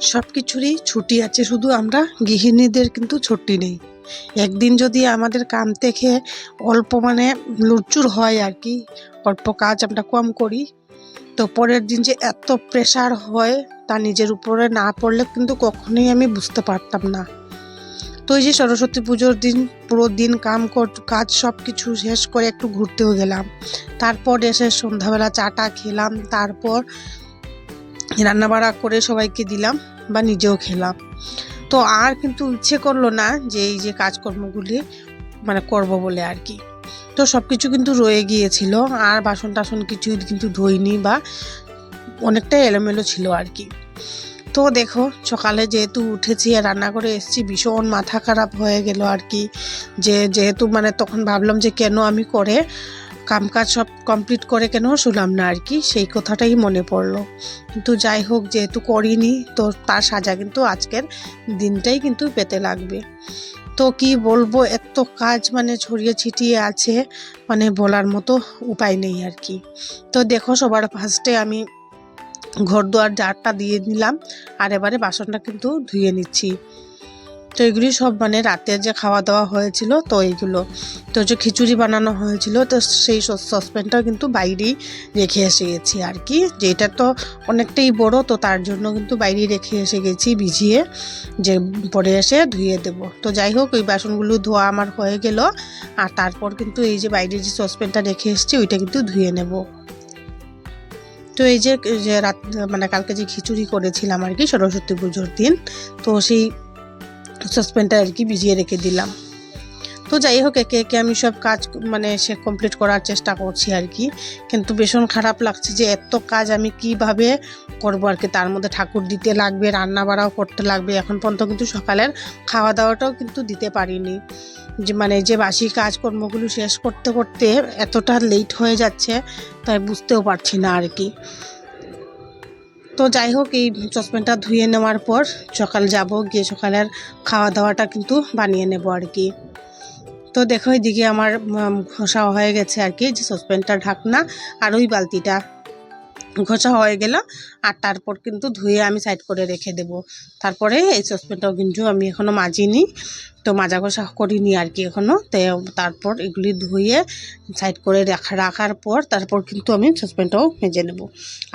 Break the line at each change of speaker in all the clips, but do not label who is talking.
সব কিছুরই ছুটি আছে, শুধু আমরা গৃহিণীদের কিন্তু ছুটি নেই। একদিন যদি আমাদের কাম থেকে অল্প মানে লুচুর হয় আর কি, অল্প কাজ আমরা কম করি, তো পরের দিন যে এত প্রেশার হয় তা নিজের উপরে না পড়লে কিন্তু কখনোই আমি বুঝতে পারতাম না। তো এই যে সরস্বতী পুজোর দিন, পুরো দিন কাম কর, কাজ সব কিছু শেষ করে একটু ঘুরতেও গেলাম। তারপর এসে সন্ধ্যাবেলা চাটা খেলাম, তারপর রান্নাবাড়া করে সবাইকে দিলাম বা নিজেও খেলাম। তো আর কিন্তু ইচ্ছে করল না যে এই যে কাজকর্মগুলি মানে করব বলে আর কি। তো সব কিছু কিন্তু রয়ে গিয়েছিল, আর বাসন টাসন কিছু কিন্তু ধুইনি বা অনেকটাই এলোমেলো ছিল আর কি। তো দেখো, সকালে যেহেতু উঠেছি আর রান্না করে এসেছি, ভীষণ মাথা খারাপ হয়ে গেল আর কি। যে যেহেতু মানে তখন ভাবলাম যে কেন আমি করে কামকাজ সব কমপ্লিট করে কেন শুনলাম না আর কি, সেই কথাটাই মনে পড়ল। কিন্তু যাই হোক, যেহেতু করিনি, তো তার সাজা কিন্তু আজকের দিনটাই কিন্তু পেতে লাগবে। তো কি বলব, এত কাজ মানে ছড়িয়ে ছিটিয়ে আছে মানে বলার মতো উপায় নেই আর কি। তো দেখো, সবার ফার্স্টে আমি ঘর দুয়ার জারটা দিয়ে নিলাম, আর এবারে বাসনটা কিন্তু ধুয়ে নিচ্ছি। তো এগুলি সব মানে রাতে যে খাওয়া দাওয়া হয়েছিল, তো এইগুলো তো যে খিচুড়ি বানানো হয়েছিল, তো সেই সসপ্যানটাও কিন্তু বাইরেই রেখে এসে গেছি আর কি। যেটা তো অনেকটাই বড়, তো তার জন্য কিন্তু বাইরেই রেখে এসে গেছি ভিজিয়ে, যে পরে এসে ধুয়ে দেব। তো যাই হোক ওই বাসনগুলো ধোয়া আমার হয়ে গেল, আর তারপর কিন্তু এই যে বাইরে যে সসপ্যানটা রেখে এসেছি, ওইটা কিন্তু ধুয়ে নেব। তো এই যে যে রাত মানে কালকে যে খিচুড়ি করেছিলাম আর কি, সরস্বতী পুজোর দিন, তো সেই সসপ্যানটা আর কি ভিজিয়ে রেখে দিলাম। তো যাই হোক, একে একে আমি সব কাজ মানে সে কমপ্লিট করার চেষ্টা করছি আর কি। কিন্তু ভীষণ খারাপ লাগছে যে এত কাজ আমি কীভাবে করব আর কি? তার মধ্যে ঠাকুর দিতে লাগবে রান্না বাড়াও করতে লাগবে। এখন পর্যন্ত কিন্তু সকালের খাওয়া দাওয়াটাও কিন্তু দিতে পারিনি। যে মানে যে বাসি কাজকর্মগুলো শেষ করতে করতে এতটা লেট হয়ে যাচ্ছে, তাই বুঝতেও পারছি না আর কি। তো যাই হোক, এই চশমাটা ধুয়ে নেওয়ার পর সকাল যাব, গিয়ে সকালের খাওয়া দাওয়াটা কিন্তু বানিয়ে নেব আর কি। তো দেখো, এদিকে আমার ঘষা হয়ে গেছে আর কি, যে সসপ্যানটা ঢাকনা আর ওই বালতিটা। ঘষা হয়ে গেল, আর তারপর কিন্তু ধুয়ে আমি সাইড করে রেখে দেব। তারপরে এই সসপ্যানটাও কিন্তু আমি এখনও মাজিনি, তো মাজা ঘষা করিনি আর কি এখনও তো তারপর এগুলি ধুয়ে সাইড করে রাখা, রাখার পর তারপর কিন্তু আমি সসপ্যানটাও মেজে নেব।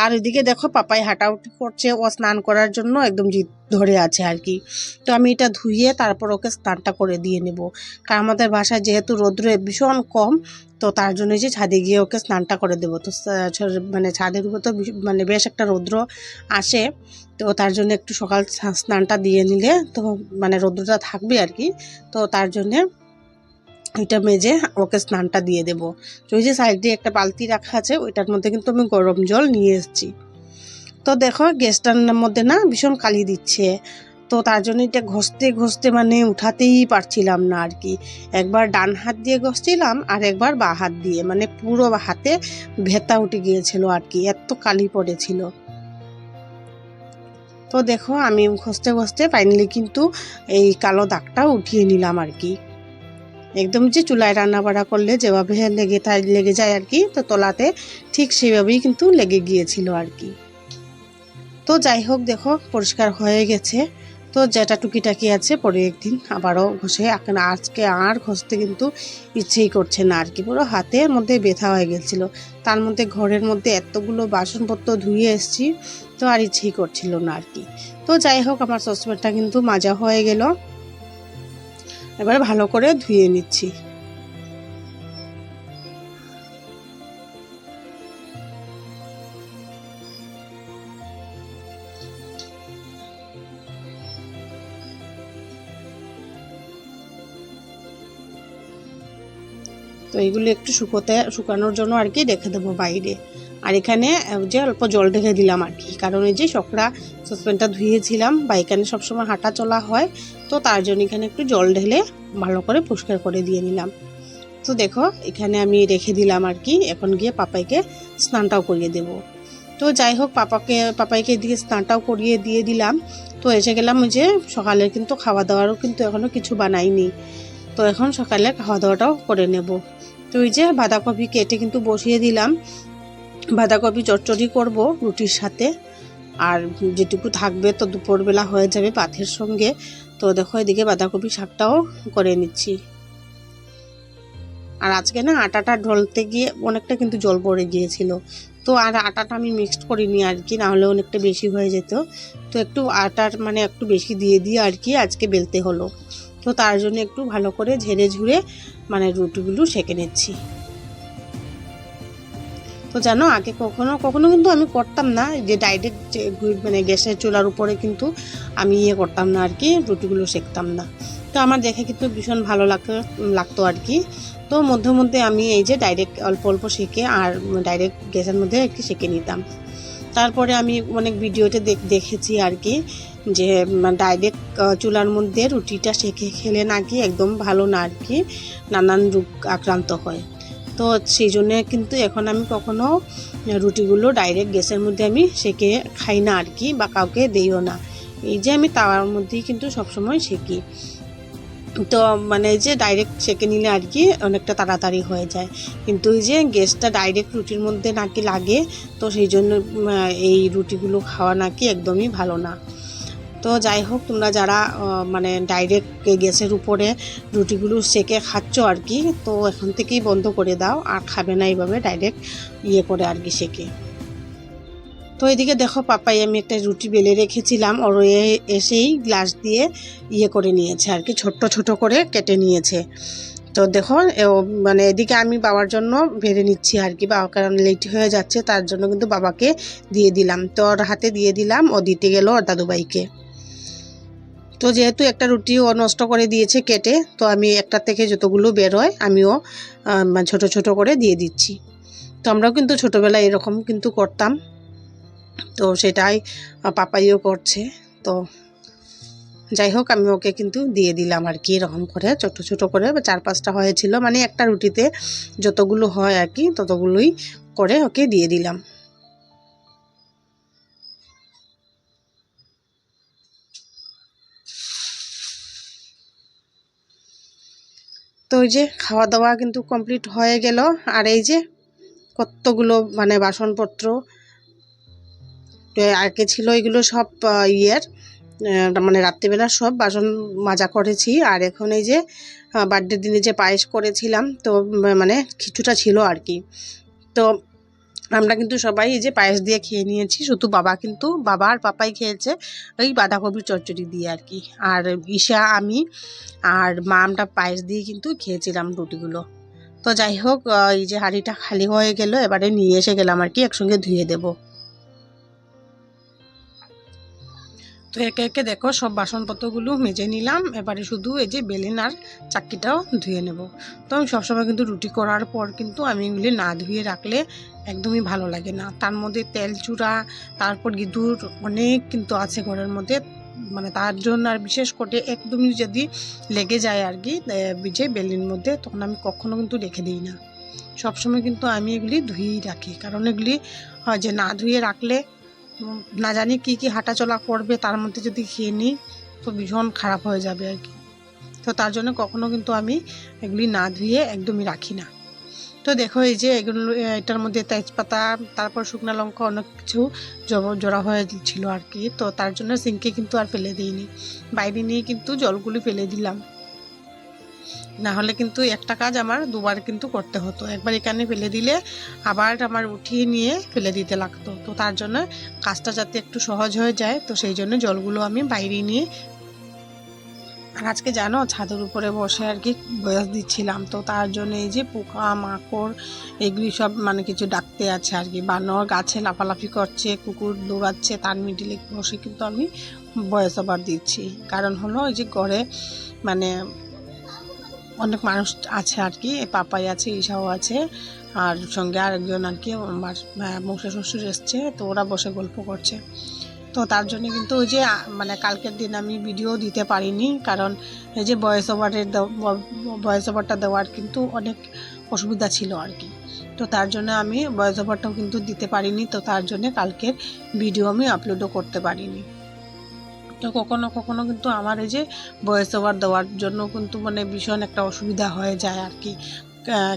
আর এদিকে দেখো পাপাই হাঁটাউটি করছে, ও স্নান করার জন্য একদম জিদ ধরে আছে আর কি। তো আমি এটা ধুয়ে তারপর ওকে স্নানটা করে দিয়ে নেব। কারণ আমাদের বাসায় যেহেতু রৌদ্র ভীষণ কম তো তার জন্য যে ছাদে গিয়ে ওকে স্নানটা করে দেবো। তো মানে ছাদের উপর তো মানে বেশ একটা রৌদ্র আসে। তো তার জন্য একটু সকাল স্নানটা দিয়ে নিলে তো মানে রৌদ্রটা থাকবে আর কি। তো তার জন্যে এটা মেজে ওকে স্নানটা দিয়ে দেবো। তো ওই যে সাইডে একটা বালতি রাখা আছে, ওইটার মধ্যে কিন্তু আমি গরম জল নিয়ে এসেছি। তো দেখো, গ্যাসটার মধ্যে না ভীষণ কালি দিচ্ছে। তো তার জন্য এটা ঘষতে ঘষতে মানে উঠাতেই পারছিলাম না আর কি। একবার ডান হাত দিয়ে ঘষছিলাম আর একবার বা হাত দিয়ে মানে পুরো হাতে ভেতা উঠে গিয়েছিল আর কি, এত কালি পড়েছিল। তো দেখো আমি ঘষতে ঘষতে ফাইনালি কিন্তু এই কালো দাগটা উঠিয়ে নিলাম আর কি। একদম যে চুলায় রান্না বাড়া করলে যেভাবে লেগে লেগে যায় আর কি, তো তলাতে ঠিক সেইভাবেই কিন্তু লেগে গিয়েছিল আর কি। তো যাই হোক দেখো, পরিষ্কার হয়ে গেছে। তো যেটা টুকিটাকি আছে, পরে একদিন আবারও ঘষে, এখন আজকে আর ঘষতে কিন্তু ইচ্ছেই করছে না আর কি। পুরো হাতের মধ্যে ব্যথা হয়ে গেছিল। তার মধ্যে ঘরের মধ্যে এতগুলো বাসনপত্র ধুয়ে এসছি, তো আর ইচ্ছেই করছিল না আর কি। তো যাই হোক, আমার সসপ্যানটা কিন্তু মাজা হয়ে গেল। এবার ভালো করে ধুয়ে নিচ্ছি। তো এইগুলো একটু শুকোতে, শুকানোর জন্য আর কি রেখে দেবো বাইরে। আর এখানে যে অল্প জল ঢেলে দিলাম আর কি, কারণ এই যে সকরা সসপ্যানটা ধুয়েছিলাম বা এখানে সবসময় হাঁটা চলা হয়, তো তার জন্য এখানে একটু জল ঢেলে ভালো করে পরিষ্কার করে দিয়ে নিলাম। তো দেখো, এখানে আমি রেখে দিলাম আর কি, এখন গিয়ে পাপাইকে স্নানটাও করিয়ে দেব। তো যাই হোক, পাপাকে, পাপাইকে দিয়ে স্নানটাও করিয়ে দিয়ে দিলাম। তো এসে গেলাম ওই যে সকালে কিন্তু খাওয়া দাওয়ারও কিন্তু এখনও কিছু বানাইনি। তো এখন সকালে খাওয়া দাওয়াটাও করে নেব। তো ওই যে বাঁধাকপি কেটে কিন্তু বসিয়ে দিলাম। বাঁধাকপি চচ্চড়ি করব রুটির সাথে। আর যেটুকু থাকবে তো দুপুরবেলা হয়ে যাবে পাথের সঙ্গে। তো দেখো এদিকে বাঁধাকপি শাকটাও করে নিচ্ছি। আর আজকে না আটাটা ঢলতে গিয়ে অনেকটা কিন্তু জল পড়ে গিয়েছিল। তো আর আটাটা আমি মিক্সড করিনি আর কি, নাহলে অনেকটা বেশি হয়ে যেত। তো একটু আটার মানে একটু বেশি দিয়ে দিয়ে আর কি আজকে বেলতে হলো। তো তার জন্য একটু ভালো করে ঝেড়ে ঝুড়ে মানে রুটিগুলো সেঁকে নিচ্ছি। তো জানো, আগে কখনো কখনো কিন্তু আমি করতাম না যে ডাইরেক্ট মানে গ্যাসের চুলার উপরে কিন্তু আমি ইয়ে করতাম না আর কি রুটিগুলো সেঁকতাম না। তো আমার দেখে কিন্তু ভীষণ ভালো লাগতো লাগতো আর কি তো মধ্যে মধ্যে আমি এই যে ডাইরেক্ট অল্প অল্প সেঁকে আর ডাইরেক্ট গ্যাসের মধ্যে একটু সেঁকে নিতাম। তারপরে আমি অনেক ভিডিওতে দেখ- দেখেছি আর কি, যে ডাইরেক্ট চুলার মধ্যে রুটিটা সেঁকে খেলে নাকি একদম ভালো না আর কি, নানান রোগ আক্রান্ত হয়। তো সেই জন্যে কিন্তু এখন আমি কখনো রুটিগুলো ডাইরেক্ট গ্যাসের মধ্যে আমি সেঁকে খাই না আর কি, বা কাউকে দিইও না। এই যে আমি তাওয়ার মধ্যেই কিন্তু সবসময় সেঁকি। তো মানে যে ডাইরেক্ট সেঁকে নিলে আর কি অনেকটা তাড়াতাড়ি হয়ে যায়। কিন্তু এই যে গ্যাসটা ডাইরেক্ট রুটির মধ্যে নাকি লাগে, তো সেই জন্য এই রুটিগুলো খাওয়া নাকি একদমই ভালো না। তো যাই হোক, তোমরা যারা মানে ডাইরেক্ট গ্যাসের উপরে রুটিগুলো সেকে খাচ্ছ আর কি, তো এখন থেকেই বন্ধ করে দাও। আর খাবে না এইভাবে ডাইরেক্ট ইয়ে করে আর কি সেকে। তো এদিকে দেখো, পাপাই, আমি একটা রুটি বেলে রেখেছিলাম। ওর এসেই গ্লাস দিয়ে ইয়ে করে নিয়েছে আর কি, ছোট্ট ছোট করে কেটে নিয়েছে। তো দেখো মানে এদিকে আমি বাবার জন্য বেড়ে নিচ্ছি আর কি, বাবা কারণ লেট হয়ে যাচ্ছে, তার জন্য কিন্তু বাবাকে দিয়ে দিলাম। তো ওর হাতে দিয়ে দিলাম, ও দিতে গেল ওর দাদুবাইকে তো যেহেতু একটা রুটি ও নষ্ট করে দিয়েছে কেটে, তো আমি একটা থেকে যতগুলো বের হয় আমিও মানে ছোট ছোট করে দিয়ে দিচ্ছি। তো আমরাও কিন্তু ছোটোবেলায় এরকম কিন্তু করতাম। তো সেটাই পাপাইও করছে। তো যাই হোক, আমি ওকে কিন্তু দিয়ে দিলাম আর কি, এরকম করে, ছোট ছোট করে, চার পাঁচটা হয়েছিল। মানে একটা রুটিতে যতগুলো হয় আর কি, ততগুলোই করে ওকে দিয়ে দিলাম। তো ওই যে খাওয়া দাওয়া কিন্তু কমপ্লিট হয়ে গেল। আর এই যে কতগুলো মানে বাসনপত্র আগে ছিল এগুলো সব ইয়ের মানে রাত্রিবেলা সব বাসন মাজা করেছি। আর এখন এই যে বার্থডের দিনে যে পায়েস করেছিলাম, তো মানে কিছুটা ছিল আর কি। তো আমরা কিন্তু সবাই এই যে পায়েস দিয়ে খেয়ে নিয়েছি। শুধু বাবা কিন্তু, বাবা আর পাপাই খেয়েছে ওই বাঁধাকপির চচ্চড়ি দিয়ে আর কি। আর ঈশা, আমি আর মা আমরা পায়েস দিয়ে কিন্তু খেয়েছিলাম রুটিগুলো। তো যাই হোক এই যে হাঁড়িটা খালি হয়ে গেল, এবারে নিয়ে এসে গেলাম আর কি, একসঙ্গে ধুয়ে দেবো। তো একে একে দেখো সব বাসনপত্রগুলো মেজে নিলাম। এবারে শুধু এই যে বেলেন আর চাক্কিটাও ধুয়ে নেব। তো আমি সবসময় কিন্তু রুটি করার পর কিন্তু আমি এগুলি না ধুয়ে রাখলে একদমই ভালো লাগে না। তার মধ্যে তেল চূড়া, তারপর ইঁদুর অনেক কিন্তু আছে ঘরের মধ্যে। মানে তার জন্য আর বিশেষ করে একদমই যদি লেগে যায় আর কি যে বেলির মধ্যে, তখন আমি কখনো কিন্তু রেখে দিই না। সবসময় কিন্তু আমি এগুলি ধুয়েই রাখি। কারণ এগুলি হয় যে না ধুয়ে রাখলে না জানি কি কি হাঁটাচলা করবে, তার মধ্যে যদি খেয়ে নিই, তো ভীষণ খারাপ হয়ে যাবে আর কি। তো তার জন্য কখনো কিন্তু আমি এগুলি না ধুয়ে একদমই রাখি না। তো দেখো এই যে এগুলো, এটার মধ্যে তেজপাতা, তারপর শুকনো লঙ্কা অনেক কিছু জোড়া হয়ে ছিল আর কি। তো তার জন্য সিঙ্কে কিন্তু আর ফেলে দিইনি। বাইরে নিয়ে কিন্তু জলগুলি ফেলে দিলাম। না হলে কিন্তু একটা কাজ আমার দুবার কিন্তু করতে হতো। একবার এখানে ফেলে দিলে আবার আমার উঠিয়ে নিয়ে ফেলে দিতে লাগতো। তো তার জন্য কাজটা যাতে একটু সহজ হয়ে যায়, তো সেই জন্য জলগুলো আমি বাইরে নিয়ে আর আজকে জানো ছাদের উপরে বসে আর কি বয়স দিচ্ছিলাম। তো তার জন্য এই যে পোকা, মাকড় এগুলি সব মানে কিছু ডাকতে আছে আর কি। বানর গাছে লাফালাফি করছে, কুকুর দৌড়াচ্ছে, তার মিডিলে বসে কিন্তু আমি বয়স আবার দিচ্ছি। কারণ হলো ওই যে ঘরে মানে অনেক মানুষ আছে আর কি, পাপাই আছে, ঈশাও আছে, আর সঙ্গে আরেকজন আর কি, আমার মশা শ্বশুর এসছে, তো ওরা বসে গল্প করছে। তো তার জন্য কিন্তু ওই যে মানে কালকের দিন আমি ভিডিও দিতে পারিনি, কারণ এই যে ভয়েস ওভারের ভয়েস ওভারটা দেওয়ার কিন্তু অনেক অসুবিধা ছিল আর কি। তো তার জন্য আমি ভয়েস ওভারটাও কিন্তু দিতে পারিনি, তো তার জন্য কালকের ভিডিও আমি আপলোডও করতে পারিনি। তো কখনো কখনো কিন্তু আমার এই যে ভয়েস ওভার দেওয়ার জন্য কিন্তু মানে ভীষণ একটা অসুবিধা হয়ে যায় আর কি।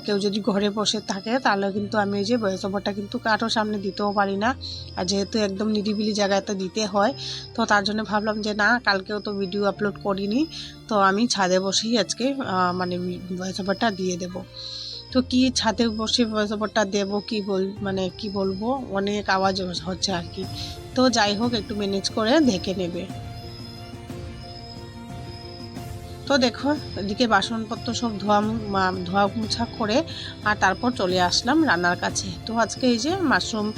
কেউ যদি ঘরে বসে থাকে তাহলে কিন্তু আমি এই যে ভয়েস ওভারটা কিন্তু কারোর সামনে দিতেও পারি না। আর যেহেতু একদম নিরিবিলি জায়গাতে দিতে হয়, তো তার জন্য ভাবলাম যে না, কালকেও তো ভিডিও আপলোড করিনি, তো আমি ছাদে বসেই আজকে মানে ভয়েস ওভারটা দিয়ে দেবো। তো কি ছাদে বসে ভয়েস ওভারটা দেবো, কি বল মানে কি বলব, অনেক আওয়াজ হচ্ছে আর কি। তো যাই হোক, একটু ম্যানেজ করে দেখে নেবে। তো দেখো, এদিকে বাসনপত্র সব ধোয়া ধোয়া মুছা করে আর তারপর চলে আসলাম রান্নার কাছে। তো আজকে এই যে মাশরুম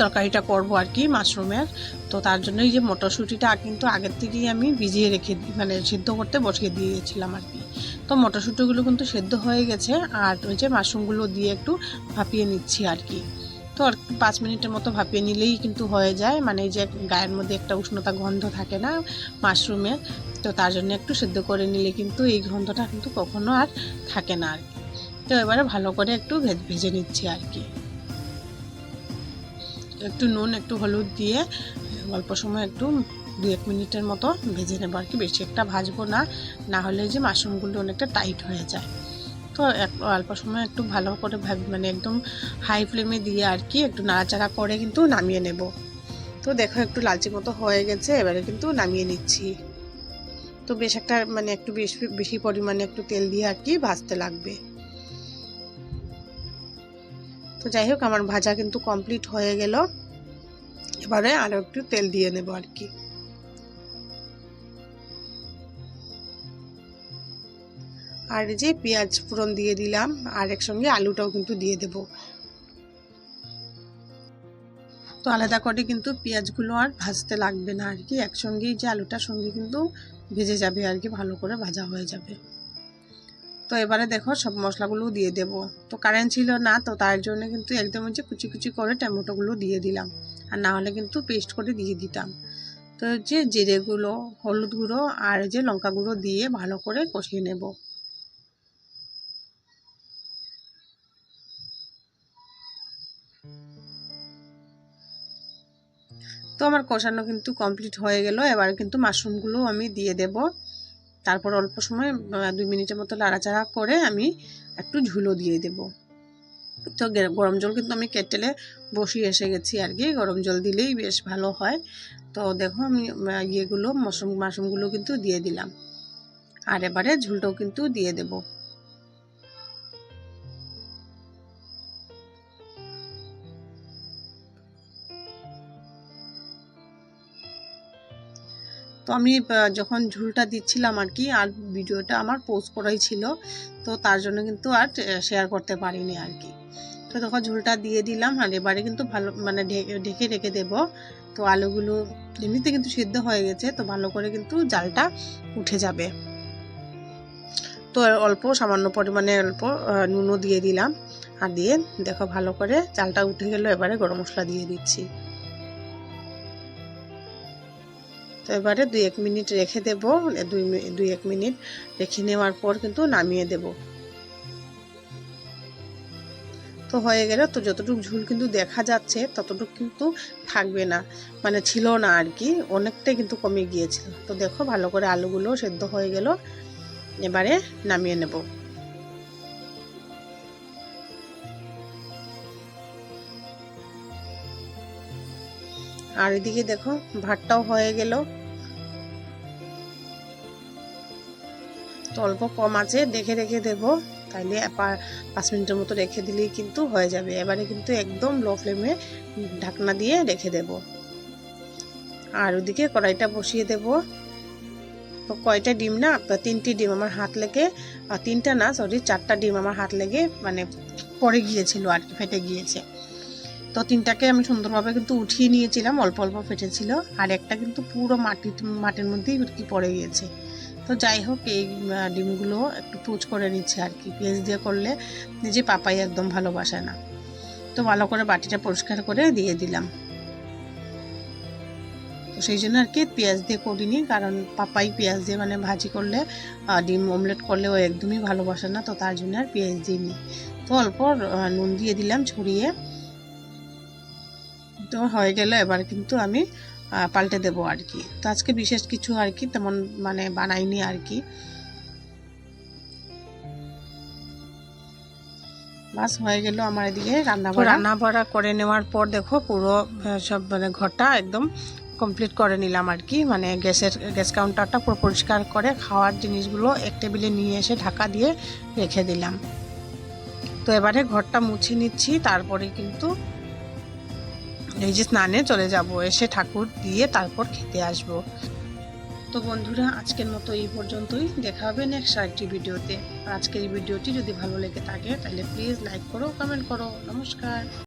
তরকারিটা করব আর কি মাশরুমের। তো তার জন্য এই যে মটরশুঁটিটা কিন্তু আগের থেকেই আমি ভিজিয়ে রেখে মানে সিদ্ধ করতে বসিয়ে দিয়েছিলাম আর কি। তো মটরশুঁটিগুলো কিন্তু সেদ্ধ হয়ে গেছে আর ওই যে মাশরুমগুলো দিয়ে একটু ভাপিয়ে নিচ্ছি আর কি। তো আর পাঁচ মিনিটের মতো ভাপিয়ে নিলেই কিন্তু হয়ে যায়। মানে এই যে গায়ের মধ্যে একটা উষ্ণতা গন্ধ থাকে না মাশরুমের তো তার জন্য একটু সেদ্ধ করে নিলে কিন্তু এই গন্ধটা কিন্তু কখনো আর থাকে না আর কি। তো এবারে ভালো করে একটু ভেজ- নিচ্ছি আর কি। একটু নুন, একটু হলুদ দিয়ে অল্প সময় একটু দু এক মিনিটের মতো ভেজে নেব আর কি। বেশি একটা ভাজবো না না হলে যে মাশরুমগুলো অনেকটা টাইট হয়ে যায়। তো এক- অল্প সময় একটু ভালো করে মানে একদম হাই ফ্লেমে দিয়ে আর কি একটু নাড়াচাড়া করে কিন্তু নামিয়ে নেব। তো দেখো একটু লালচে মতো হয়ে গেছে, এবারে কিন্তু নামিয়ে নিচ্ছি। তো বেশ একটা মানে একটু বেশি বেশি পরিমাণে একটু তেল দিয়ে আর কি ভাজতে লাগবে। তো যাই হোক, আমার ভাজা কিন্তু কমপ্লিট হয়ে গেল। এবারে আরও একটু তেল দিয়ে নেব আর কি। আর যে পেঁয়াজ ফোড়ন দিয়ে দিলাম, আর একসঙ্গে আলুটাও কিন্তু দিয়ে দেব। তো আলাদা করে কিন্তু পেঁয়াজগুলো আর ভাজতে লাগবে না আর কি, একসঙ্গেই যে আলুটার সঙ্গে কিন্তু ভেজে যাবে আর কি, ভালো করে ভাজা হয়ে যাবে। তো এবারে দেখো সব মশলাগুলো দিয়ে দেব। তো কারেন্ট ছিল না, তো তার জন্য কিন্তু একদম হচ্ছে কুচি কুচি করে টমেটোগুলো দিয়ে দিলাম। আর না হলে কিন্তু পেস্ট করে দিয়ে দিতাম। তো হচ্ছে জিরে গুঁড়ো হলুদ গুঁড়ো আর যে লঙ্কা গুঁড়ো দিয়ে ভালো করে কষিয়ে নেব। তো আমার কষানো কিন্তু কমপ্লিট হয়ে গেল। এবার কিন্তু মাশরুমগুলো আমি দিয়ে দেব। তারপর অল্প সময় দুই মিনিটের মতো লাড়াচাড়া করে আমি একটু ঝুলো দিয়ে দেব। তো গরম জল কিন্তু আমি কেটেলে বসিয়ে এসে গেছি আর কি। গরম জল দিলেই বেশ ভালো হয়। তো দেখো আমি ইয়েগুলো, মাশরুম, মাশরুমগুলো কিন্তু দিয়ে দিলাম। আর এবারে ঝুলটাও কিন্তু দিয়ে দেব। তো আমি যখন ঝুলটা দিচ্ছিলাম আর কি আর ভিডিওটা আমার পোস্ট করাই ছিল, তো তার জন্য কিন্তু আর শেয়ার করতে পারিনি আর কি তো তখন ঝুলটা দিয়ে দিলাম, আর এবারে কিন্তু ভালো মানে ঢেকে ঢেকে রেখে দেব। তো আলুগুলো এমনিতে কিন্তু সিদ্ধ হয়ে গেছে, তো ভালো করে কিন্তু জালটা উঠে যাবে। তো অল্প, সামান্য পরিমাণে অল্প নুনও দিয়ে দিলাম। আর দিয়ে দেখো ভালো করে চালটা উঠে গেল, এবারে গরম মশলা দিয়ে দিচ্ছি। তো এবারে দুই এক মিনিট রেখে দেব দুই দুই এক মিনিট রেখে নেওয়ার পর কিন্তু নামিয়ে দেব। তো হয়ে গেলে, তো যতটুকু ঝুল কিন্তু দেখা যাচ্ছে, ততটুকু কিন্তু থাকবে না মানে ছিল না আর কি, অনেকটাই কিন্তু কমে গিয়েছিল। তো দেখো ভালো করে আলুগুলো সেদ্ধ হয়ে গেল, এবারে নামিয়ে নেব। আর এদিকে দেখো ভাতটাও হয়ে গেল তো অল্প কম আছে, দেখে রেখে দেব। তাইলে পাঁচ মিনিটের মতো রেখে দিলেই কিন্তু হয়ে যাবে। এবারে কিন্তু একদম লো ফ্লেমে ঢাকনা দিয়ে রেখে দেব। আর ওদিকে কড়াইটা বসিয়ে দেব। তো কয়টা ডিম না? তিনটি ডিম আমার হাত লেগে তিনটা না সরি চারটা ডিম আমার হাত লেগে মানে পড়ে গিয়েছিল আর কি, ফেটে গিয়েছে। তো তিনটাকে আমি সুন্দরভাবে কিন্তু উঠিয়ে নিয়েছিলাম, অল্প অল্প ফেটেছিল। আর একটা কিন্তু পুরো মাটি মাটির মধ্যেই কি পড়ে গিয়েছে। তো যাই হোক, এই ডিমগুলো একটু পুচ করে নিচ্ছে আর কি। পেঁয়াজ দিয়ে করলে নিজে পাপাই একদম ভালোবাসে না। তো ভালো করে বাটিটা পরিষ্কার করে দিয়ে দিলাম। তো সেই জন্য আর কি পেঁয়াজ দিয়ে করিনি, কারণ পাপাই পেঁয়াজ দিয়ে মানে ভাজি করলে ডিম অমলেট করলে ও একদমই ভালোবাসে না, তো তার জন্য আর পেঁয়াজ দিইনি। তো অল্প নুন দিয়ে দিলাম ছড়িয়ে তো হয়ে গেল এবার কিন্তু আমি পাল্টে দেবো আর কি। তো আজকে বিশেষ কিছু আর কি তেমন মানে বানাইনি আর কি। বাস হয়ে গেল আমার এদিকে রান্না রান্না বাড়া করে নেওয়ার পর দেখো পুরো সব মানে ঘরটা একদম কমপ্লিট করে নিলাম আর কি। মানে গ্যাসের গ্যাস কাউন্টারটা পুরো পরিষ্কার করে খাওয়ার জিনিসগুলো এক টেবিলে নিয়ে এসে ঢাকা দিয়ে রেখে দিলাম। তো এবারে ঘরটা মুছে নিচ্ছি তারপরে কিন্তু এই যে স্নানে চলে যাব, এসে ঠাকুর দিয়ে তারপর খেতে আসব। তো বন্ধুরা, আজকের মতো এই পর্যন্তই। দেখা হবে নেক্সট আরেকটি ভিডিওতে। আর আজকের এই ভিডিওটি যদি ভালো লেগে থাকে, তাহলে প্লিজ লাইক করো কমেন্ট করো। নমস্কার।